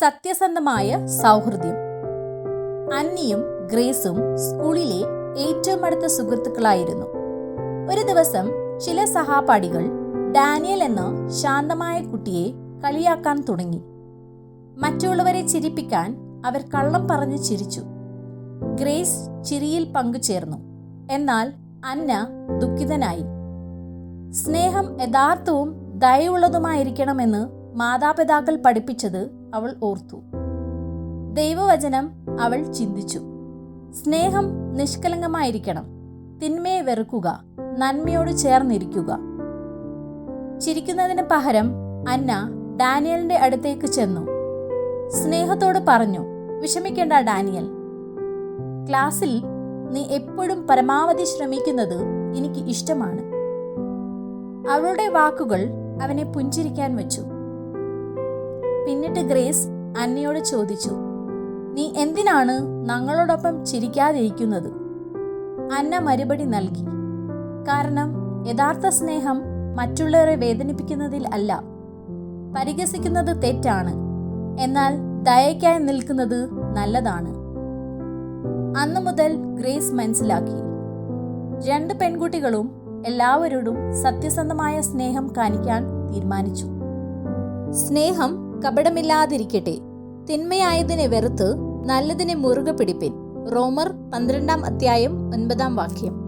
സത്യസന്ധമായ സൗഹൃദം. അന്നിയും ഗ്രേസും സ്കൂളിലെ ഏറ്റവും അടുത്ത സുഹൃത്തുക്കളായിരുന്നു. ഒരു ദിവസം ചില സഹാപാഠികൾ ഡാനിയൽ എന്ന ശാന്തമായ കുട്ടിയെ കളിയാക്കാൻ തുടങ്ങി. മറ്റുള്ളവരെ ചിരിപ്പിക്കാൻ അവർ കള്ളം പറഞ്ഞു ചിരിച്ചു. ഗ്രേസ് ചിരിയിൽ പങ്കുചേർന്നു. എന്നാൽ അന്ന ദുഃഖിതനായി. സ്നേഹം യഥാർത്ഥവും ദയവുള്ളതുമായിരിക്കണമെന്ന് മാതാപിതാക്കൾ പഠിപ്പിച്ചത് അവൾ ഓർത്തു. ദൈവവചനം അവൾ ചിന്തിച്ചു. സ്നേഹം നിഷ്കലങ്കമായിരിക്കണം തിന്മയെ വെറുക്കുക. നന്മയോട് ചേർന്നിരിക്കുക. ചിരിക്കുന്നതിന് പകരം അന്ന ഡാനിയലിന്റെ അടുത്തേക്ക് ചെന്നു. സ്നേഹത്തോട് പറഞ്ഞു വിഷമിക്കേണ്ട ഡാനിയൽ. ക്ലാസ്സിൽ നീ എപ്പോഴും പരമാവധി ശ്രമിക്കുന്നത് എനിക്ക് ഇഷ്ടമാണ്. അവളുടെ വാക്കുകൾ അവനെ പുഞ്ചിരിക്കാൻ വെച്ചു. പിന്നിട്ട് ഗ്രേസ് അന്നയോട് ചോദിച്ചു നീ എന്തിനാണ് ഞങ്ങളോടൊപ്പം ചിരിക്കാതിരിക്കുന്നത്? അന്ന മറുപടി നൽകി കാരണം യഥാർത്ഥ സ്നേഹം മറ്റുള്ളവരെ വേദനിപ്പിക്കുന്നതിൽ അല്ല പരിഹസിക്കുന്നത് തെറ്റാണ് എന്നാൽ ദയയ്ക്കായി നിൽക്കുന്നത് നല്ലതാണ്. അന്നു മുതൽ ഗ്രേസ് മനസ്സിലാക്കി രണ്ട് പെൺകുട്ടികളും എല്ലാവരോടും സത്യസന്ധമായ സ്നേഹം കാണിക്കാൻ തീരുമാനിച്ചു. സ്നേഹം കപടമില്ലാതിരിക്കട്ടെ. തിന്മയായതിനെ വെറുത്ത് നല്ലതിനെ മുറുകെ പിടിപ്പിൻ റോമർ പന്ത്രണ്ടാം അധ്യായം ഒൻപതാം വാക്യം.